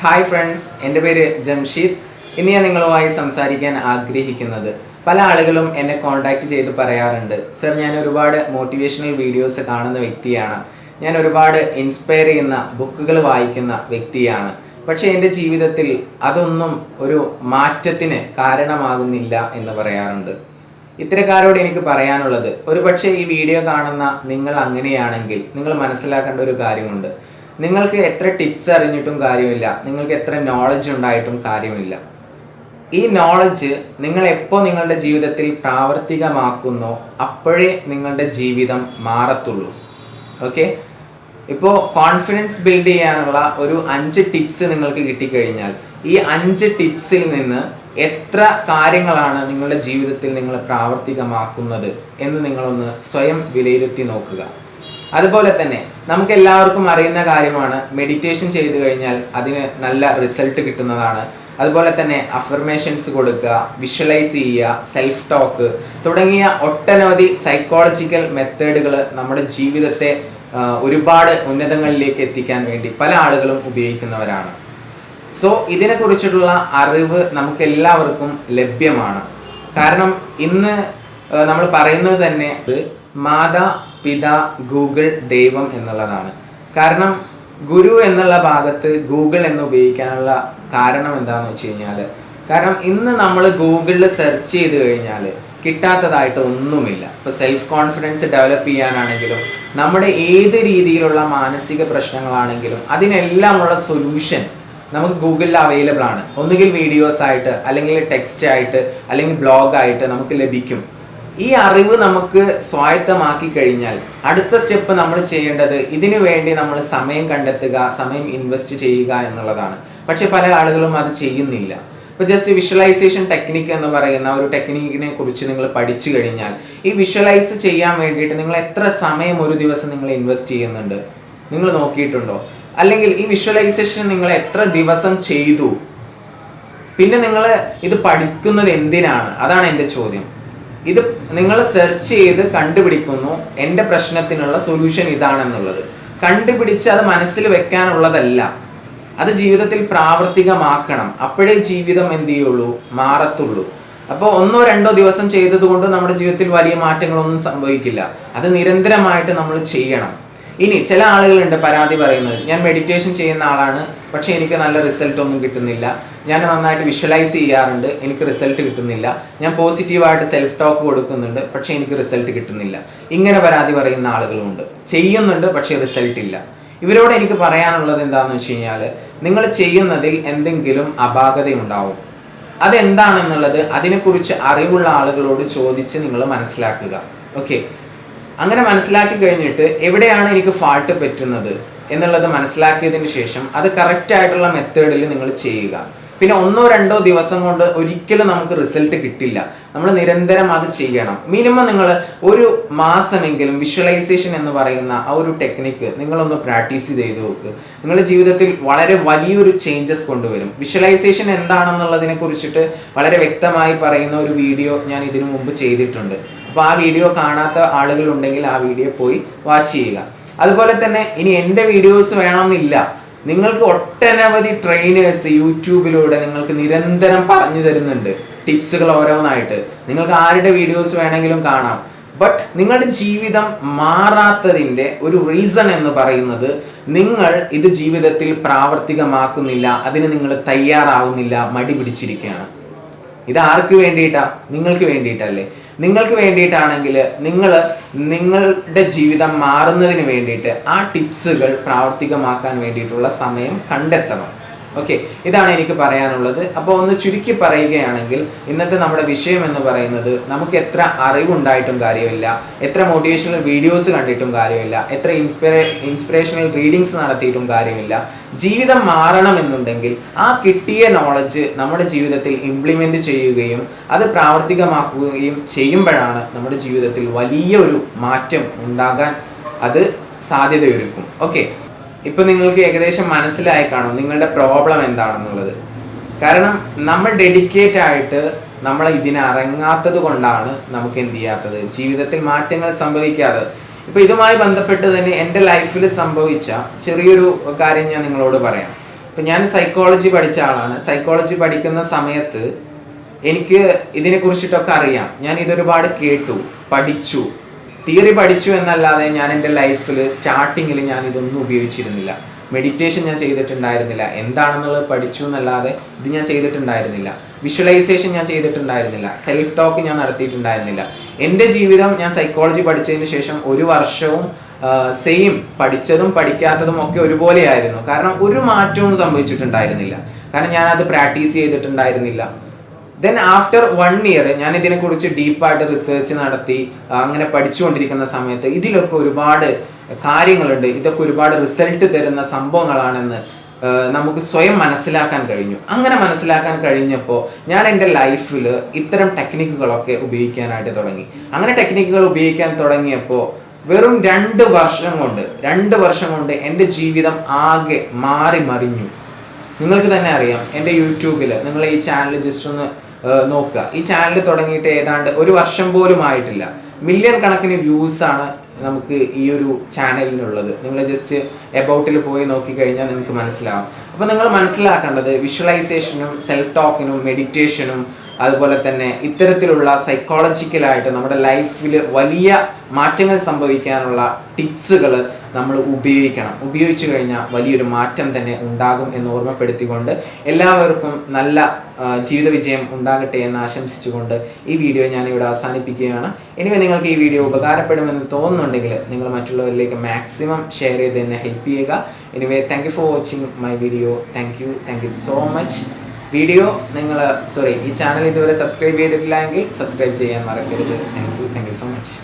Hi friends എന്റെ പേര് ജംഷീദ്. ഇന്ന് ഞാൻ നിങ്ങളുമായി സംസാരിക്കാൻ ആഗ്രഹിക്കുന്നത്. പല ആളുകളും എന്നെ കോൺടാക്റ്റ് ചെയ്ത് പറയാറുണ്ട്. സർ ഞാൻ ഒരുപാട് മോട്ടിവേഷണൽ വീഡിയോസ് കാണുന്ന വ്യക്തിയാണ്. ഞാൻ ഒരുപാട് ഇൻസ്പയർ ചെയ്യുന്ന ബുക്കുകൾ വായിക്കുന്ന വ്യക്തിയാണ്. പക്ഷേ എന്റെ ജീവിതത്തിൽ അതൊന്നും ഒരു മാറ്റത്തിന് കാരണമാകുന്നില്ല എന്ന് പറയാറുണ്ട്. ഇത്തരക്കാരോട് എനിക്ക് പറയാനുള്ളത് ഒരു പക്ഷേ ഈ വീഡിയോ കാണുന്ന നിങ്ങൾ അങ്ങനെയാണെങ്കിൽ നിങ്ങൾ മനസ്സിലാക്കേണ്ട ഒരു കാര്യമുണ്ട്. നിങ്ങൾക്ക് എത്ര ടിപ്സ് അറിഞ്ഞിട്ടും കാര്യമില്ല. നിങ്ങൾക്ക് എത്ര നോളജ് ഉണ്ടായിട്ടും കാര്യമില്ല. ഈ നോളജ് നിങ്ങൾ എപ്പോൾ നിങ്ങളുടെ ജീവിതത്തിൽ പ്രാവർത്തികമാക്കുന്നോ അപ്പോഴേ നിങ്ങളുടെ ജീവിതം മാറത്തുള്ളൂ. ഓക്കെ ഇപ്പോൾ കോൺഫിഡൻസ് ബിൽഡ് ചെയ്യാനുള്ള ഒരു അഞ്ച് ടിപ്സ് നിങ്ങൾക്ക് കിട്ടിക്കഴിഞ്ഞാൽ ഈ അഞ്ച് ടിപ്സിൽ നിന്ന് എത്ര കാര്യങ്ങളാണ് നിങ്ങളുടെ ജീവിതത്തിൽ നിങ്ങൾ പ്രാവർത്തികമാക്കുന്നത് എന്ന് നിങ്ങളൊന്ന് സ്വയം വിലയിരുത്തി നോക്കുക. അതുപോലെ തന്നെ നമുക്ക് എല്ലാവർക്കും അറിയുന്ന കാര്യമാണ് മെഡിറ്റേഷൻ ചെയ്തു കഴിഞ്ഞാൽ അതിന് നല്ല റിസൾട്ട് കിട്ടുന്നതാണ്. അതുപോലെ തന്നെ അഫർമേഷൻസ് കൊടുക്കുക വിഷ്വലൈസ് ചെയ്യുക സെൽഫ് ടോക്ക് തുടങ്ങിയ ഒട്ടനവധി സൈക്കോളജിക്കൽ മെത്തേഡുകൾ നമ്മുടെ ജീവിതത്തെ ഒരുപാട് ഉന്നതങ്ങളിലേക്ക് എത്തിക്കാൻ വേണ്ടി പല ആളുകളും ഉപയോഗിക്കുന്നവരാണ്. സോ ഇതിനെക്കുറിച്ചിട്ടുള്ള അറിവ് നമുക്ക് എല്ലാവർക്കും ലഭ്യമാണ്. കാരണം ഇന്ന് നമ്മൾ പറയുന്നത് തന്നെ മാതാ പിത ഗൂഗിൾ ദൈവം എന്നുള്ളതാണ്. കാരണം ഗുരു എന്നുള്ള ഭാഗത്ത് ഗൂഗിൾ എന്ന് ഉപയോഗിക്കാനുള്ള കാരണം എന്താണെന്ന് വെച്ച് കഴിഞ്ഞാൽ കാരണം ഇന്ന് നമ്മൾ ഗൂഗിളിൽ സെർച്ച് ചെയ്ത് കഴിഞ്ഞാൽ കിട്ടാത്തതായിട്ട് ഒന്നുമില്ല. ഇപ്പോൾ സെൽഫ് കോൺഫിഡൻസ് ഡെവലപ്പ് ചെയ്യാനാണെങ്കിലും നമ്മുടെ ഏത് രീതിയിലുള്ള മാനസിക പ്രശ്നങ്ങളാണെങ്കിലും അതിനെല്ലാമുള്ള സൊല്യൂഷൻ നമുക്ക് ഗൂഗിളിൽ അവൈലബിൾ ആണ്. ഒന്നുകിൽ വീഡിയോസ് ആയിട്ട് അല്ലെങ്കിൽ ടെക്സ്റ്റ് ആയിട്ട് അല്ലെങ്കിൽ ബ്ലോഗ് ആയിട്ട് നമുക്ക് ലഭിക്കും. ഈ അറിവ് നമുക്ക് സ്വായത്തമാക്കി കഴിഞ്ഞാൽ അടുത്ത സ്റ്റെപ്പ് നമ്മൾ ചെയ്യേണ്ടത് ഇതിനു വേണ്ടി നമ്മൾ സമയം കണ്ടെത്തുക സമയം ഇൻവെസ്റ്റ് ചെയ്യുക എന്നുള്ളതാണ്. പക്ഷെ പല ആളുകളും അത് ചെയ്യുന്നില്ല. ഇപ്പൊ ജസ്റ്റ് വിഷ്വലൈസേഷൻ ടെക്നിക്ക് എന്ന് പറയുന്ന ഒരു ടെക്നിക്കിനെ കുറിച്ച് നിങ്ങൾ പഠിച്ചു കഴിഞ്ഞാൽ ഈ വിഷ്വലൈസ് ചെയ്യാൻ വേണ്ടിയിട്ട് നിങ്ങൾ എത്ര സമയം ഒരു ദിവസം നിങ്ങൾ ഇൻവെസ്റ്റ് ചെയ്യുന്നുണ്ട്? നിങ്ങൾ നോക്കിയിട്ടുണ്ടോ? അല്ലെങ്കിൽ ഈ വിഷ്വലൈസേഷൻ നിങ്ങൾ എത്ര ദിവസം ചെയ്തു? പിന്നെ നിങ്ങൾ ഇത് പഠിക്കുന്നത് എന്തിനാണ്? അതാണ് എന്റെ ചോദ്യം. ഇത് നിങ്ങൾ സെർച്ച് ചെയ്ത് കണ്ടുപിടിക്കുന്നു. എന്റെ പ്രശ്നത്തിനുള്ള സൊല്യൂഷൻ ഇതാണെന്നുള്ളത്. കണ്ടുപിടിച്ച് അത് മനസ്സിൽ വെക്കാനുള്ളതല്ല. അത് ജീവിതത്തിൽ പ്രാവർത്തികമാക്കണം. അപ്പോഴേ ജീവിതം എന്ത് ചെയ്യുള്ളൂ? മാറത്തുള്ളൂ. അപ്പോൾ ഒന്നോ രണ്ടോ ദിവസം ചെയ്തതുകൊണ്ട് നമ്മുടെ ജീവിതത്തിൽ വലിയ മാറ്റങ്ങളൊന്നും സംഭവിക്കില്ല. അത് നിരന്തരമായിട്ട് നമ്മൾ ചെയ്യണം. ഇനി ചില ആളുകളുണ്ട് പരാതി പറയുന്നത്. ഞാൻ മെഡിറ്റേഷൻ ചെയ്യുന്ന ആളാണ്. പക്ഷെ എനിക്ക് നല്ല റിസൾട്ട് ഒന്നും കിട്ടുന്നില്ല. ഞാൻ നന്നായിട്ട് വിഷ്വലൈസ് ചെയ്യാറുണ്ട്. എനിക്ക് റിസൾട്ട് കിട്ടുന്നില്ല. ഞാൻ പോസിറ്റീവായിട്ട് സെൽഫ് ടോക്ക് കൊടുക്കുന്നുണ്ട് പക്ഷെ എനിക്ക് റിസൾട്ട് കിട്ടുന്നില്ല. ഇങ്ങനെ പരാതി പറയുന്ന ആളുകളുണ്ട് ചെയ്യുന്നുണ്ട് പക്ഷെ റിസൾട്ട് ഇല്ല. ഇവരോട് എനിക്ക് പറയാനുള്ളത് എന്താണെന്ന് വെച്ച് കഴിഞ്ഞാൽ നിങ്ങൾ ചെയ്യുന്നതിൽ എന്തെങ്കിലും അപാകതയുണ്ടാവും. അതെന്താണെന്നുള്ളത് അതിനെക്കുറിച്ച് അറിവുള്ള ആളുകളോട് ചോദിച്ച് നിങ്ങൾ മനസ്സിലാക്കുക. ഓക്കെ അങ്ങനെ മനസ്സിലാക്കി കഴിഞ്ഞിട്ട് എവിടെയാണ് എനിക്ക് ഫാൾട്ട് പറ്റുന്നത് എന്നുള്ളത് മനസ്സിലാക്കിയതിന് ശേഷം അത് കറക്റ്റ് ആയിട്ടുള്ള മെത്തേഡിൽ നിങ്ങൾ ചെയ്യുക. പിന്നെ ഒന്നോ രണ്ടോ ദിവസം കൊണ്ട് ഒരിക്കലും നമുക്ക് റിസൾട്ട് കിട്ടില്ല. നമ്മൾ നിരന്തരം അത് ചെയ്യണം. മിനിമം നിങ്ങൾ ഒരു മാസമെങ്കിലും വിഷ്വലൈസേഷൻ എന്ന് പറയുന്ന ആ ഒരു ടെക്നിക്ക് നിങ്ങളൊന്ന് പ്രാക്ടീസ് ചെയ്ത് നോക്ക്. നിങ്ങളുടെ ജീവിതത്തിൽ വളരെ വലിയൊരു ചേഞ്ചസ് കൊണ്ടുവരും. വിഷ്വലൈസേഷൻ എന്താണെന്നുള്ളതിനെ കുറിച്ചിട്ട് വളരെ വ്യക്തമായി പറയുന്ന ഒരു വീഡിയോ ഞാൻ ഇതിനു മുമ്പ് ചെയ്തിട്ടുണ്ട്. അപ്പോൾ ആ വീഡിയോ കാണാത്ത ആളുകൾ ഉണ്ടെങ്കിൽ ആ വീഡിയോ പോയി വാച്ച് ചെയ്യുക. അതുപോലെ തന്നെ ഇനി എന്റെ വീഡിയോസ് വേണമെന്നില്ല. നിങ്ങൾക്ക് ഒട്ടനവധി ട്രെയിനേഴ്സ് യൂട്യൂബിലൂടെ നിങ്ങൾക്ക് നിരന്തരം പറഞ്ഞു തരുന്നുണ്ട്. ടിപ്സുകൾ ഓരോന്നായിട്ട്. നിങ്ങൾക്ക് ആരുടെ വീഡിയോസ് വേണമെങ്കിലും കാണാം. ബട്ട് നിങ്ങളുടെ ജീവിതം മാറാത്തതിന്റെ ഒരു റീസൺ എന്ന് പറയുന്നത് നിങ്ങൾ ഇത് ജീവിതത്തിൽ പ്രാവർത്തികമാക്കുന്നില്ല അതിന് നിങ്ങൾ തയ്യാറാവുന്നില്ല മടി പിടിച്ചിരിക്കുകയാണ്. ഇത് ആർക്ക് വേണ്ടിയിട്ടാ? നിങ്ങൾക്ക് വേണ്ടിയിട്ടല്ലേ? നിങ്ങൾക്ക് വേണ്ടിയിട്ടാണെങ്കിൽ നിങ്ങൾ നിങ്ങളുടെ ജീവിതം മാറുന്നതിന് വേണ്ടിയിട്ട് ആ ടിപ്സുകൾ പ്രാവർത്തികമാക്കാൻ വേണ്ടിയിട്ടുള്ള സമയം കണ്ടെത്തണം. ഓക്കെ ഇതാണ് എനിക്ക് പറയാനുള്ളത്. അപ്പോൾ ഒന്ന് ചുരുക്കി പറയുകയാണെങ്കിൽ ഇന്നത്തെ നമ്മുടെ വിഷയം എന്ന് പറയുന്നത് നമുക്ക് എത്ര അറിവുണ്ടായിട്ടും കാര്യമില്ല എത്ര മോട്ടിവേഷണൽ വീഡിയോസ് കണ്ടിട്ടും കാര്യമില്ല എത്ര ഇൻസ്പിറേ ഇൻസ്പിറേഷണൽ റീഡിങ്സ് നടത്തിയിട്ടും കാര്യമില്ല. ജീവിതം മാറണമെന്നുണ്ടെങ്കിൽ ആ കിട്ടിയ നോളജ് നമ്മുടെ ജീവിതത്തിൽ ഇംപ്ലിമെന്റ് ചെയ്യുകയും അത് പ്രാവർത്തികമാക്കുകയും ചെയ്യുമ്പോഴാണ് നമ്മുടെ ജീവിതത്തിൽ വലിയ ഒരു മാറ്റം ഉണ്ടാകാൻ അത് സാധ്യതയൊരുക്കും. ഓക്കെ ഇപ്പൊ നിങ്ങൾക്ക് ഏകദേശം മനസ്സിലായി കാണും നിങ്ങളുടെ പ്രോബ്ലം എന്താണെന്നുള്ളത്. കാരണം നമ്മൾ ഡെഡിക്കേറ്റ് ആയിട്ട് നമ്മൾ ഇതിനിറങ്ങാത്തത് കൊണ്ടാണ് നമുക്ക് എന്ത് ചെയ്യാത്തത്? ജീവിതത്തിൽ മാറ്റങ്ങൾ സംഭവിക്കാതെ. ഇപ്പൊ ഇതുമായി ബന്ധപ്പെട്ട് തന്നെ എന്റെ ലൈഫിൽ സംഭവിച്ച ചെറിയൊരു കാര്യം ഞാൻ നിങ്ങളോട് പറയാം. ഇപ്പൊ ഞാൻ സൈക്കോളജി പഠിച്ച ആളാണ്. സൈക്കോളജി പഠിക്കുന്ന സമയത്ത് എനിക്ക് ഇതിനെ കുറിച്ചിട്ടൊക്കെ അറിയാം. ഞാൻ ഇതൊരുപാട് കേട്ടു പഠിച്ചു. തിയറി പഠിച്ചു എന്നല്ലാതെ ഞാൻ എന്റെ ലൈഫിൽ സ്റ്റാർട്ടിങ്ങിൽ ഞാൻ ഇതൊന്നും ഉപയോഗിച്ചിരുന്നില്ല. മെഡിറ്റേഷൻ ഞാൻ ചെയ്തിട്ടുണ്ടായിരുന്നില്ല. എന്താണെന്നുള്ളത് പഠിച്ചു എന്നല്ലാതെ ഇത് ഞാൻ ചെയ്തിട്ടുണ്ടായിരുന്നില്ല. വിഷ്വലൈസേഷൻ ഞാൻ ചെയ്തിട്ടുണ്ടായിരുന്നില്ല. സെൽഫ് ടോക്ക് ഞാൻ നടത്തിയിട്ടുണ്ടായിരുന്നില്ല. എന്റെ ജീവിതം ഞാൻ സൈക്കോളജി പഠിച്ചതിന് ശേഷം ഒരു വർഷവും സെയിം പഠിച്ചതും പഠിക്കാത്തതും ഒക്കെ ഒരുപോലെയായിരുന്നു. കാരണം ഒരു മാറ്റവും സംഭവിച്ചിട്ടുണ്ടായിരുന്നില്ല. കാരണം ഞാൻ അത് പ്രാക്ടീസ് ചെയ്തിട്ടുണ്ടായിരുന്നില്ല. ദെൻ ആഫ്റ്റർ വൺ ഇയർ ഞാൻ ഇതിനെക്കുറിച്ച് ഡീപ്പായിട്ട് റിസർച്ച് നടത്തി അങ്ങനെ പഠിച്ചുകൊണ്ടിരിക്കുന്ന സമയത്ത് ഇതിലൊക്കെ ഒരുപാട് കാര്യങ്ങളുണ്ട്. ഇതൊക്കെ ഒരുപാട് റിസൾട്ട് തരുന്ന സംഭവങ്ങളാണെന്ന് നമുക്ക് സ്വയം മനസ്സിലാക്കാൻ കഴിഞ്ഞു. അങ്ങനെ മനസ്സിലാക്കാൻ കഴിഞ്ഞപ്പോൾ ഞാൻ എന്റെ ലൈഫിൽ ഇത്തരം ടെക്നിക്കുകളൊക്കെ ഉപയോഗിക്കാനായിട്ട് തുടങ്ങി. അങ്ങനെ ടെക്നിക്കുകൾ ഉപയോഗിക്കാൻ തുടങ്ങിയപ്പോൾ വെറും രണ്ട് വർഷം കൊണ്ട് രണ്ട് വർഷം കൊണ്ട് എന്റെ ജീവിതം ആകെ മാറി മറിഞ്ഞു. നിങ്ങൾക്ക് തന്നെ അറിയാം എന്റെ യൂട്യൂബിൽ നിങ്ങൾ ഈ ചാനൽ ജസ്റ്റ് ഒന്ന് നോക്കുക. ഈ ചാനൽ തുടങ്ങിയിട്ട് ഏതാണ്ട് ഒരു വർഷം പോലും ആയിട്ടില്ല. മില്യൺ കണക്കിന് വ്യൂസ് ആണ് നമുക്ക് ഈ ഒരു ചാനലിനുള്ളത് നിങ്ങൾ ജസ്റ്റ് എബൌട്ടിൽ പോയി നോക്കിക്കഴിഞ്ഞാൽ നിങ്ങൾക്ക് മനസ്സിലാവും. അപ്പോൾ നിങ്ങൾ മനസ്സിലാക്കേണ്ടത് വിഷ്വലൈസേഷനും സെൽഫ് ടോക്കിനും മെഡിറ്റേഷനും അതുപോലെ തന്നെ ഇത്തരത്തിലുള്ള സൈക്കോളജിക്കലായിട്ട് നമ്മുടെ ലൈഫിൽ വലിയ മാറ്റങ്ങൾ സംഭവിക്കാനുള്ള ടിപ്സുകൾ നമ്മൾ ഉപയോഗിക്കണം. ഉപയോഗിച്ചു കഴിഞ്ഞാൽ വലിയൊരു മാറ്റം തന്നെ ഉണ്ടാകും എന്ന് ഓർമ്മപ്പെടുത്തിക്കൊണ്ട് എല്ലാവർക്കും നല്ല ജീവിത വിജയം ഉണ്ടാകട്ടെ എന്ന് ആശംസിച്ചുകൊണ്ട് ഈ വീഡിയോ ഞാൻ അവസാനിപ്പിക്കുകയാണ്. ഇനി നിങ്ങൾക്ക് ഈ വീഡിയോ ഉപകാരപ്പെടുമെന്ന് തോന്നുന്നുണ്ടെങ്കിൽ നിങ്ങൾ മറ്റുള്ളവരിലേക്ക് മാക്സിമം ഷെയർ ചെയ്ത് എന്നെ ഹെൽപ്പ് ചെയ്യുക. Anyway thank you for watching my video thank you thank you so much video നിങ്ങൾ സോറി ഈ ചാനൽ ഇതുവരെ സബ്സ്ക്രൈബ് ചെയ്തിട്ടില്ല എങ്കിൽ സബ്സ്ക്രൈബ് ചെയ്യാൻ മറക്കരുത്. Thank you thank you so much